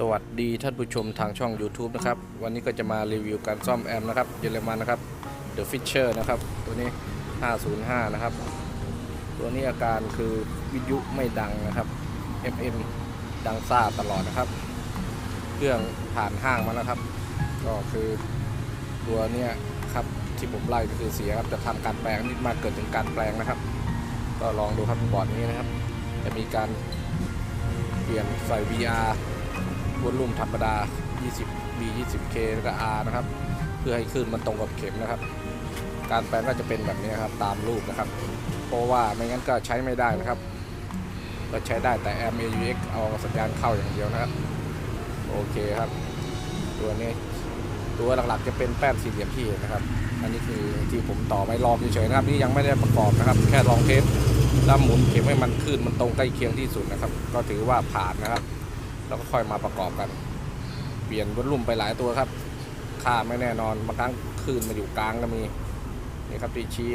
สวัสดีท่านผู้ชมทางช่อง YouTube นะครับ วันนี้ก็จะมารีวิวการซ่อมแอมนะครับเยอรมันนะครับ The Fisher นะครับ ตัวนี้ 505 นะครับ ตัวนี้อาการคือวิทยุไม่ดังนะครับ FM ดังซ่าตลอดนะครับ เครื่องผ่านห้างมาแล้วครับ ก็คือตัวเนี้ยครับที่ผมไล่ก็คือเสียครับจะทำการแปลงนิดมากเกิดถึงการแปลงนะครับ ก็ลองดูครับบอร์ดนี้นะครับ จะมีการเปลี่ยนใส่ VR วอลลุ่มธรรมดา 20 B 20K แล้วก็ R นะครับ เพื่อให้ขึ้นมันตรงกับเข็มนะครับ การแปลงก็จะเป็นแบบนี้ครับตามรูปนะครับ เพราะว่าไม่งั้นก็ใช้ไม่ได้นะครับ ก็ใช้ได้แต่ m AUX เอาสัญญาณเข้าอย่างเดียวนะครับ โอเคครับ ตัวนี้ตัวหลักๆจะเป็นแป้นสี่เหลี่ยมที่เห็นนะครับ อันนี้คือที่ผมต่อไว้ลองเฉยๆนะครับ นี่ยังไม่ได้ประกอบนะครับ แค่ลองเทสแล้วหมุนเข็มให้มันขึ้นมันตรงใกล้เคียงที่สุดนะครับ ก็ถือว่าผ่านนะครับ แล้วก็ค่อยมาประกอบกัน เปลี่ยนวอลลุ่มไปหลายตัวครับ ค่าไม่แน่นอนบางครั้งคลื่นมาอยู่กลางก็มีนี่ครับที่ชี้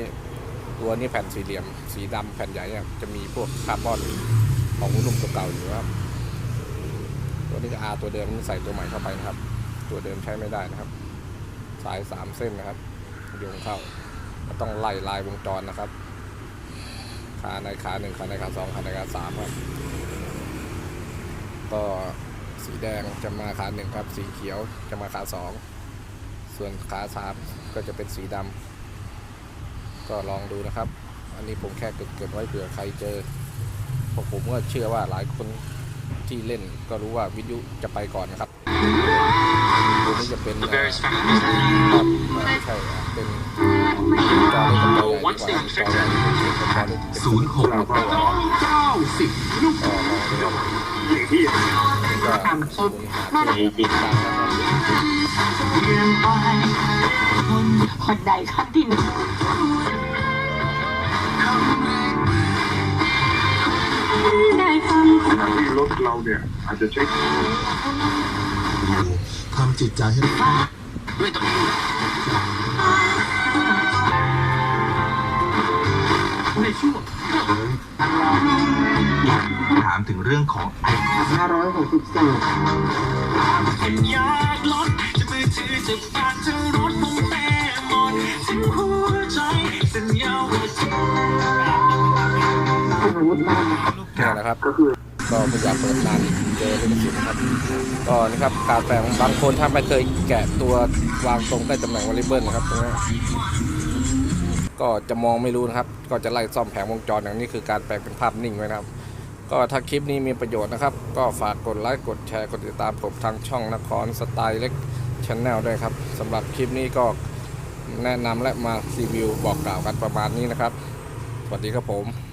ตัวนี้แผ่นสี่เหลี่ยม สีดำแผ่นใหญ่เนี่ยจะมีพวกคาร์บอนของวอลลุ่มตัวเก่าอยู่ครับ ตัวนี้ก็อาตัวเดิมใส่ตัวใหม่เข้าไปนะครับ ตัวเดิมใช้ไม่ได้นะครับ สายสามเส้นนะครับโยงเข้าก็ต้องไล่ลายวงจรนะครับขาในขาหนึ่งขาในขาสองขาในขาสามครับ ก็สีแดงจะมาขาหนึ่งครับ สีเขียวจะมาขาสอง ส่วนขาสามก็จะเป็นสีดำก็ลองดูนะครับ อันนี้ผมแค่เกิดๆไว้เผื่อใครเจอเพราะผมก็เชื่อว่าหลายคนที่เล่นก็รู้ว่าวิทยุจะไปก่อนนะครับตัวนี้จะเป็น The เอ่อ various factors that lead ครับไม่ใช่ครับเป็นจอเล็กกับจอใหญ่ดีกว่าจอใหญ่เป็นจอเล็กเป็นศูนย์หกโปรนะครับเก้าสิบลูก ก็ศูนย์หาที่ติดนะครับเรียนไปคนใดขั้นที่หนึ่งขณะที่รถเราเนี่ยอาจจะใช้ทำจิตใจให้ด้วยตัวเองในช่วง ถามถึงเรื่องของไออยากลดจะมือถือจะปากจะรถผมแม่หมดถึงหัวใจสัญญาว่าจะนี่ยนะครับ ก็คือก็ไม่อยากเปิดนานเจอลิขสิทธิ์นะครับก็นี่ครับการแปลงบางคนถ้าไม่เคยแกะตัววางตรงใต้ตำแหน่งวอลเลย์เบิลนะครับตรงนี้ ก็จะมองไม่รู้นะครับ ก็จะไล่ซ่อมแผงวงจรอย่างนี้คือการแปลงเป็นภาพนิ่งไว้นะครับ ก็ถ้าคลิปนี้มีประโยชน์นะครับ ก็ฝากกดไลค์กดแชร์กดติดตามผมทางช่องนครสไตล์เล็กชแนลด้วยครับสำหรับคลิปนี้ก็แนะนำและมารีวิวบอกกล่าวกันประมาณนี้นะครับ สวัสดีครับผม